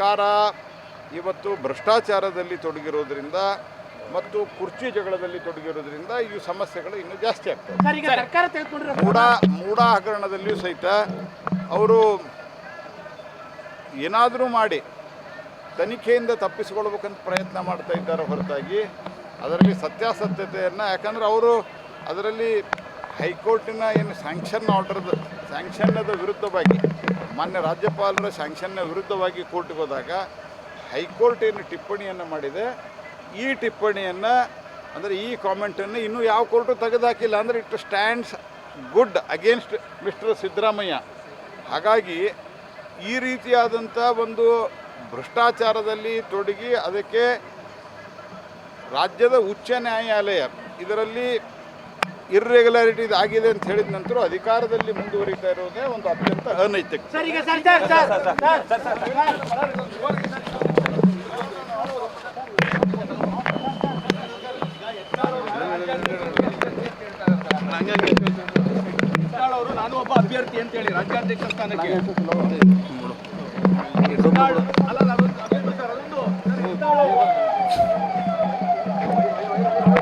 ಸರ್ಕಾರ ಇವತ್ತು ಭ್ರಷ್ಟಾಚಾರದಲ್ಲಿ ತೊಡಗಿರೋದ್ರಿಂದ ಮತ್ತು ಕುರ್ಚಿ ಜಗಳದಲ್ಲಿ ತೊಡಗಿರೋದ್ರಿಂದ ಈ ಸಮಸ್ಯೆಗಳು ಇನ್ನೂ ಜಾಸ್ತಿ ಆಗ್ತವೆ. ಮೂಡ ಮೂಡ ಹಗರಣದಲ್ಲಿಯೂ ಸಹಿತ ಅವರು ಏನಾದರೂ ಮಾಡಿ ತನಿಖೆಯಿಂದ ತಪ್ಪಿಸಿಕೊಳ್ಬೇಕಂತ ಪ್ರಯತ್ನ ಮಾಡ್ತಾ ಇದ್ದಾರೆ ಹೊರತಾಗಿ. ಅದರಲ್ಲಿ ಸತ್ಯಾಸತ್ಯತೆಯನ್ನು ಯಾಕಂದ್ರೆ ಅವರು ಅದರಲ್ಲಿ ಹೈಕೋರ್ಟಿನ ಏನು ಸ್ಯಾಂಕ್ಷನ್ ಆರ್ಡರ್ದ ಸ್ಯಾಂಕ್ಷನ್ನದ ವಿರುದ್ಧವಾಗಿ ಮಾನ್ಯ ರಾಜ್ಯಪಾಲರ ಸ್ಯಾಂಕ್ಷನ್ನ ವಿರುದ್ಧವಾಗಿ ಕೋರ್ಟ್ಗೆ ಹೋದಾಗ ಹೈಕೋರ್ಟ್ ಏನು ಟಿಪ್ಪಣಿಯನ್ನು ಮಾಡಿದೆ. ಈ ಟಿಪ್ಪಣಿಯನ್ನು ಅಂದರೆ ಈ ಕಾಮೆಂಟನ್ನು ಇನ್ನೂ ಯಾವ ಕೋರ್ಟು ತೆಗೆದುಹಾಕಿಲ್ಲ ಅಂದರೆ it stands good against mister Siddaramaiah. ಹಾಗಾಗಿ ಈ ರೀತಿಯಾದಂಥ ಒಂದು ಭ್ರಷ್ಟಾಚಾರದಲ್ಲಿ ತೊಡಗಿ ಅದಕ್ಕೆ ರಾಜ್ಯದ ಉಚ್ಚ ನ್ಯಾಯಾಲಯ ಇದರಲ್ಲಿ ಇರ್ರೆಗ್ಯುಲಾರಿಟೀಸ್ ಆಗಿದೆ ಅಂತ ಹೇಳಿದ ನಂತರ ಅಧಿಕಾರದಲ್ಲಿ ಮುಂದುವರಿತಾ ಇರೋದೇ ಒಂದು ಅತ್ಯಂತ ಅನೈತಿಕ ನಾನು ಒಬ್ಬ ಅಭ್ಯರ್ಥಿ ಅಂತ ಹೇಳಿ ರಾಜ್ಯಾಧ್ಯಕ್ಷ ಸ್ಥಾನಕ್ಕೆ